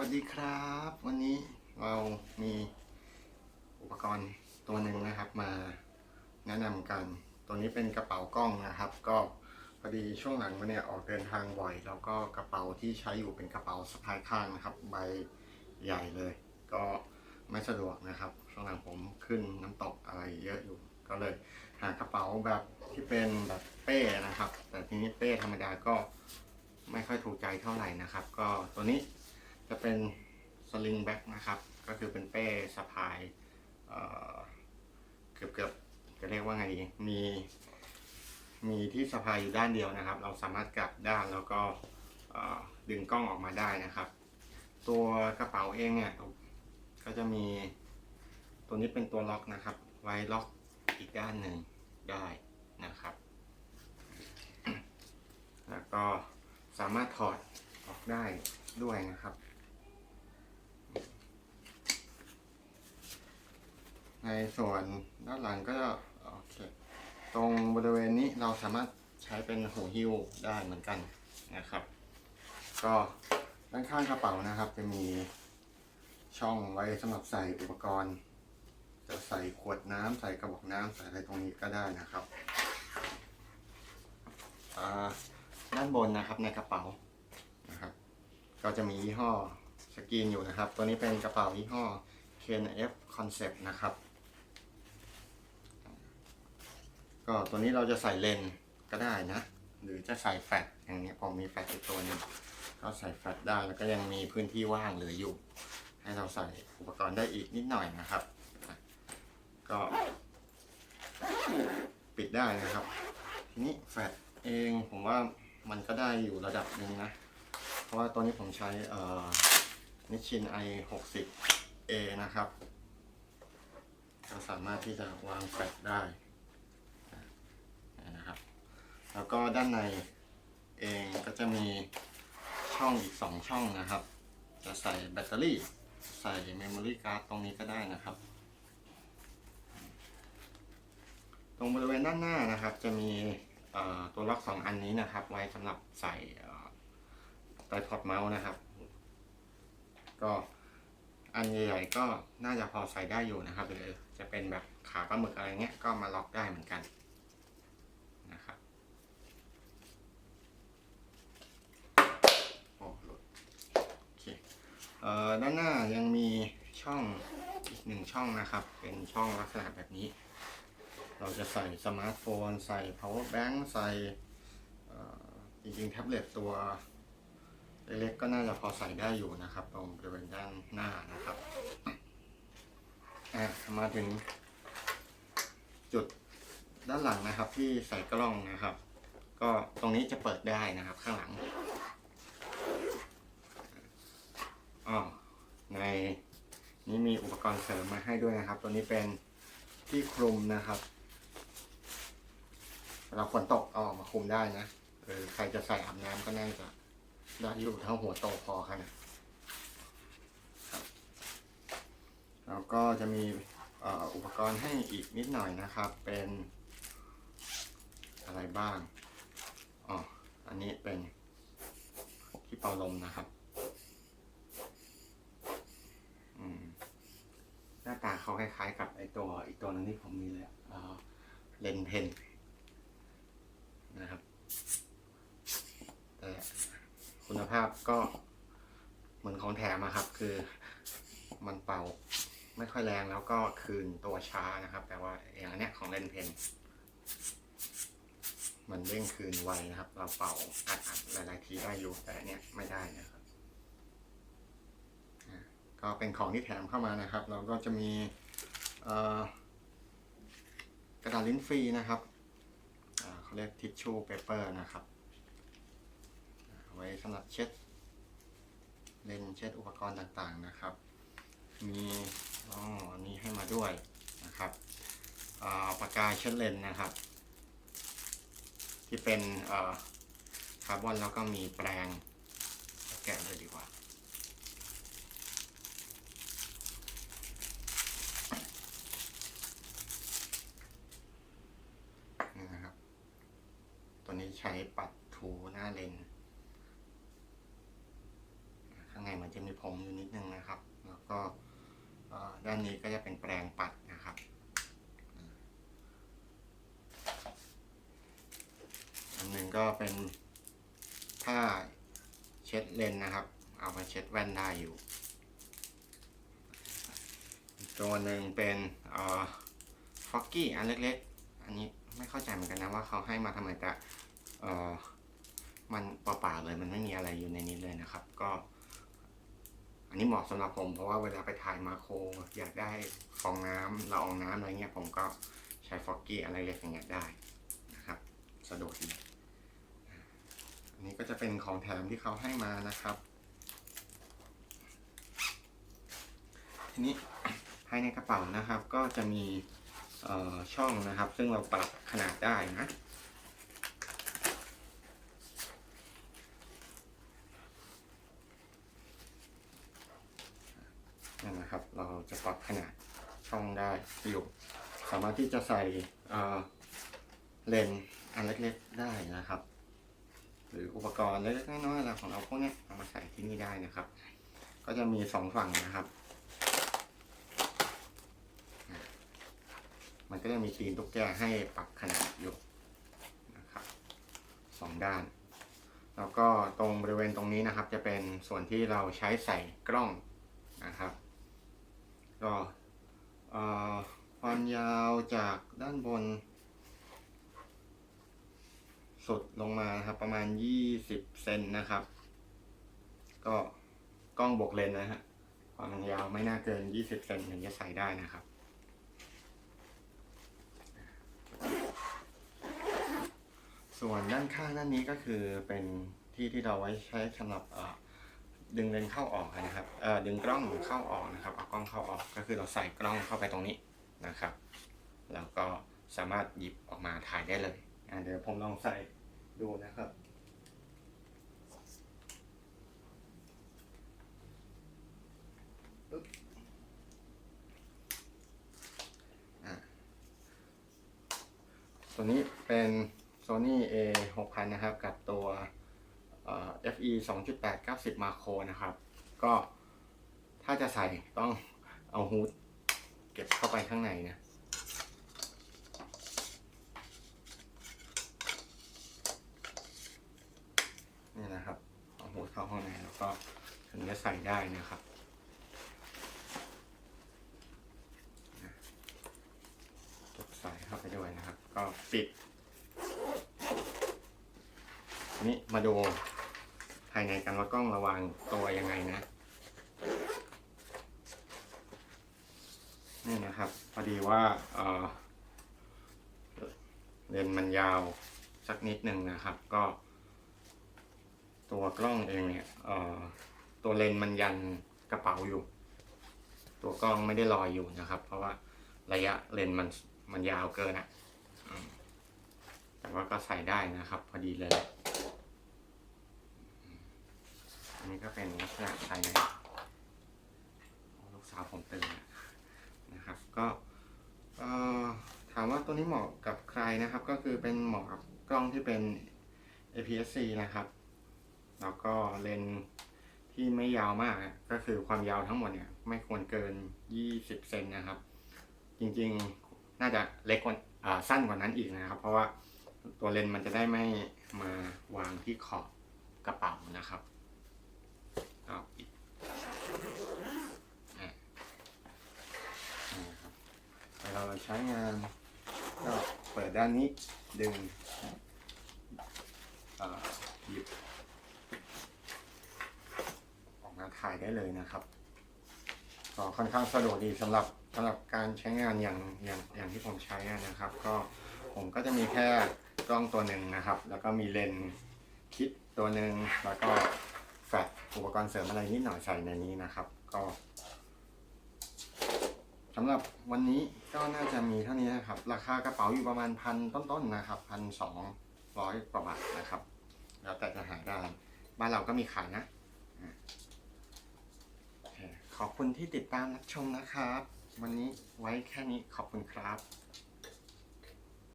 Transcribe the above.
วัสดีครับ วันนี้เรามีอุปกรณ์ตัวหนึ่งนะครับ มาแนะนำกัน ตัวนี้เป็นกระเป๋ากล้องนะครับ ก็พอดีช่วงหลังมาเนี่ยออกเดินทางบ่อย แล้วก็กระเป๋าที่ใช้อยู่เป็นกระเป๋าสะพายข้างนะครับ ใบใหญ่เลย ก็ไม่สะดวกนะครับ ช่วงหลังผมขึ้นน้ำตกอะไรเยอะอยู่ ก็เลยหากระเป๋าแบบที่เป็นแบบเป้นะครับ แต่ทีนี้เป้ธรรมดาก็ไม่ค่อยถูกใจเท่าไหร่นะครับ ก็ตัวนี้ จะเป็นสลิงแบ็กนะครับ ก็คือเป็นเป้สะพายเกือบเกือบจะเรียกว่าไงดี มี มีที่สะพายอยู่ด้านเดียวนะครับ เราสามารถกลับด้านแล้วก็ดึงกล้องออกมาได้นะครับ ตัวกระเป๋าเองเนี่ยก็จะมีตัวนี้เป็นตัวล็อกนะครับ ไว้ล็อกอีกด้านหนึ่งได้นะครับ แล้วก็สามารถถอดออกได้ด้วยนะครับ ใน ส่วนด้านหลังก็จะโอเคตรงบริเวณนี้เราสามารถใช้เป็นหูหิ้วได้เหมือนกันนะครับ ก็ด้านข้างกระเป๋านะครับ จะมีช่องไว้สำหรับใส่อุปกรณ์ จะใส่ขวดน้ำใส่กระบอกน้ำใส่อะไรตรงนี้ก็ได้นะครับด้านบนนะครับในกระเป๋านะครับ ก็จะมียี่ห้อสกรีนอยู่นะครับ ตัวนี้เป็นกระเป๋ายี่ห้อ KNF Concept นะครับ ก็ตัวนี้เราจะใส่เลนก็ได้นะ หรือจะใส่แฟลชอย่างเนี้ยผมมีแฟลชอีกตัวหนึงก็ใส่แฟลชได้แล้วก็ยังมีพื้นที่ว่างเหลืออยู่ ให้เราใส่อุปกรณ์ได้อีกนิดหน่อยนะครับ ก็ ปิดได้นะครับ ทีนี้แฟลชเองผมว่ามันก็ได้อยู่ระดับหนึ่งนะ เพราะว่าตัวนี้ผมใช้เอ่อนิชิน i 6 0 a นะครับก็สามารถที่จะวางแฟลชได้ แล้วก็ด้านในเองก็จะมีช่องอีก2ช่องนะครับ จะใส่แบตเตอรี่ ใส่เมมโมรี่การ์ดตรงนี้ก็ได้นะครับ ตรงบริเวณด้านหน้านะครับ จะมีตัวล็อกสองอันนี้นะครับ ไว้สำหรับใส่ไตพอดเมาส์นะครับ ก็อันใหญ่ๆก็น่าจะพอใส่ได้อยู่นะครับหรือจะเป็นแบบขาปลาหมึกอะไรเงี้ยก็มาล็อกได้เหมือนกันนะครับโอ้หลุดโอเคเอ่อ ด้านหน้ายังมีช่องอีกหนึ่งช่องนะครับ เป็นช่องลักษณะแบบนี้ เราจะใส่สมาร์ทโฟน ใส่ power bank ใส่จริงๆแท็บเล็ตตัวเล็กๆก็น่าจะพอใส่ได้อยู่นะครับ ตรงบริเวณด้านหน้านะครับมาถึง จุดด้านหลังนะครับที่ใส่กล้องนะครับ ก็ตรงนี้จะเปิดได้นะครับข้างหลัง อในนี้มีอุปกรณ์เสริมมาให้ด้วยนะครับ ตัวนี้เป็นที่คลุมนะครับ เราฝนตกเอาออกมาคลุมได้นะหรือใครจะใส่อาบน้ำก็น่าจะได้อยู่เท่าหัวโตพอขนาดครับแล้วก็จะมีอุปกรณ์ให้อีกนิดหน่อยนะครับ เป็นอะไรบ้าง อ๋อ อันนี้เป็นที่เป่าลมนะครับอืมหน้าตาเขาคล้ายๆ กับไอ ตัวอีกตัวหนึงที่ผมมีเลยอะเอ่อเลนเพนนะครับ แต่คุณภาพก็เหมือนของแถมอะครับ คือมันเป่าไม่ค่อยแรงแล้วก็คืนตัวช้านะครับ แต่ว่าอย่างอันเนี้ยของเลนเพนมันเร่งคืนไวนะครับ เราเป่าอัดอัดหลายๆทีได้อยู่แต่อันเนี้ยไม่ได้นะครับอ่าก็เป็นของที่แถมเข้ามานะครับ เราก็จะมีเอ่อกระดาษ ลิ้นฟรีนะครับเขาเรียกทิชชู่เปเปอร์นะครับไว้สำหรับเช็ดเลนเช็ดอุปกรณ์ต่างๆนะครับ มีอ๋ออันนี้ให้มาด้วยนะครับปากกาเช็ดเลนนะครับ ที่เป็นคาร์บอนแล้วก็มีแปรงแกะเลยดีกว่า นี่นะครับ ตัวนี้ ใช้ปัดถูหน้าเลนส์ข้างในมันจะมีผมอยู่นิดนึงนะครับ แล้วก็ด้านนี้ก็จะเป็นแปรงปัดนะครับอันหนึ่งก็เป็นผ้าเช็ดเลนส์นะครับ เอามาเช็ดแว่นได้อยู่ตัวหนึ่งเป็นฟอกกี้อันเล็กๆ อันนี้ไม่เข้าใจเหมือนกันนะว่าเขาให้มาทำไมแต่ เอ่อมันเปล่าๆเลยมันไม่มีอะไรอยู่ในนี้เลยนะครับ ก็ อันนี้เหมาะสำหรับผมเพราะว่าเวลาไปถ่ายมาโคร อยากได้ฟองน้ำละอองน้ำอะไรเงี้ยผมก็ใช้ฟอกกี้อะไรเล็กอย่างเงี้ยได้นะครับ สะดวกดีอันนี้ก็จะเป็นของแถมที่เขาให้มานะครับ ทีนี้ภายในกระเป๋านะครับ ก็จะมีช่องนะครับ ซึ่งเราปรับขนาดได้นะ นั่นนะครับ เรา จะปรับขนาดช่องได้อยู่ สามารถที่จะใส่เลนส์อันเล็กๆได้นะครับ หรืออุปกรณ์เล็กๆน้อยๆอะไรของเราพวกนี้เอามาใส่ที่นี่ได้นะครับ ก็จะมีสองฝั่งนะครับ มันก็จะมีตีนตุ๊กแกให้ปรับขนาดอยู่นะครับสองด้านแล้วก็ตรงบริเวณตรงนี้นะครับ จะเป็นส่วนที่เราใช้ใส่กล้องนะครับ ก็ความยาวจากด้านบน สุดลงมาครับ ประมาณ 20 เซนนะครับ ก็กล้องบวกเลนนะฮะความยาวไม่น่าเกิน 20 เซนถึงจะใส่ได้นะครับส่วนด้านข้างด้านนี้ก็คือเป็นที่ที่เราไว้ใช้สำหรับ ดึงเลนเข้าออกนะครับเอ่อดึงกล้องเข้าออกนะครับเอากล้องเข้าออกก็คือเราใส่กล้องเข้าไปตรงนี้นะครับ แล้วก็สามารถหยิบออกมาถ่ายได้เลยเดี๋ยวผมลองใส่ดูนะครับปึ๊บอะตัวนี้เป็น Sony A 6000 นะครับ กับตัว เอ่อ FE 2.8 90 Macro นะครับ ก็ถ้าจะใส่ต้องเอาฮูดเก็บเข้าไปข้างในนะนี่นะครับ เอาฮูดเข้าข้างในแล้วก็ถึงจะใส่ได้นะครับกดใส่เข้าไปด้วยนะครับ ก็ปิด นี้มาดู ภายในกันว่ากล้องระวางตัวยังไงนะนี่นะครับพอดีว่าเออเลนมันยาวสักนิดหนึ่งนะครับ ก็ ตัวกล้องเองเนี่ยเออตัวเลนมันยันกระเป๋าอยู่ ตัวกล้องไม่ได้ลอยอยู่นะครับ เพราะว่าระยะเลนมันมันยาวเกินอะแต่ว่าก็ใส่ได้นะครับ พอดีเลย อันนี้ก็เป็นลักษณะภายในลูกสาวผมตื่นนะครับ ก็ถามว่าตัวนี้เหมาะกับใครนะครับ ก็คือเป็นเหมาะกับกล้องที่เป็น APS-C นะครับ แล้วก็เลนส์ที่ไม่ยาวมากก็คือความยาวทั้งหมดเนี่ย ไม่ควรเกิน 20 เซนนะครับ จริงๆน่าจะเล็กกว่าอ่าสั้นกว่านั้นอีกนะครับ เพราะว่าตัวเลนส์มันจะได้ไม่มาวางที่ขอบกระเป๋านะครับก็ปิดอะนี่ครับเวลาเราใช้งาน ก็เปิ ด้านนี้ดึงออหยิบออกมาถ่ายได้เลยนะครับก็ค่อนข้างสะดวกดีสำหรับสำหรับการใช้งานอย่างอย่างอย่างที่ผมใช้นะครับ ก็ผมก็จะมีแค่กล้องตัวหนึ่งนะครับ แล้วก็มีเลนส์คิดตัวหนึ่งแล้วก็แฟลชอุปกรณ์เสริมอะไรนิดหน่อยใส่ในนี้นะครับ ก็ สำหรับวันนี้ก็น่าจะมีเท่านี้นะครับ ราคากระเป๋าอยู่ประมาณพันต้นๆนะครับพันสองร้อยกว่าบาทนะครับ แล้วแต่จะหาได้ บ้านเราก็มีขายนะ ขอบคุณที่ติดตามรับชมนะครับ วันนี้ไว้แค่นี้ขอบคุณครับ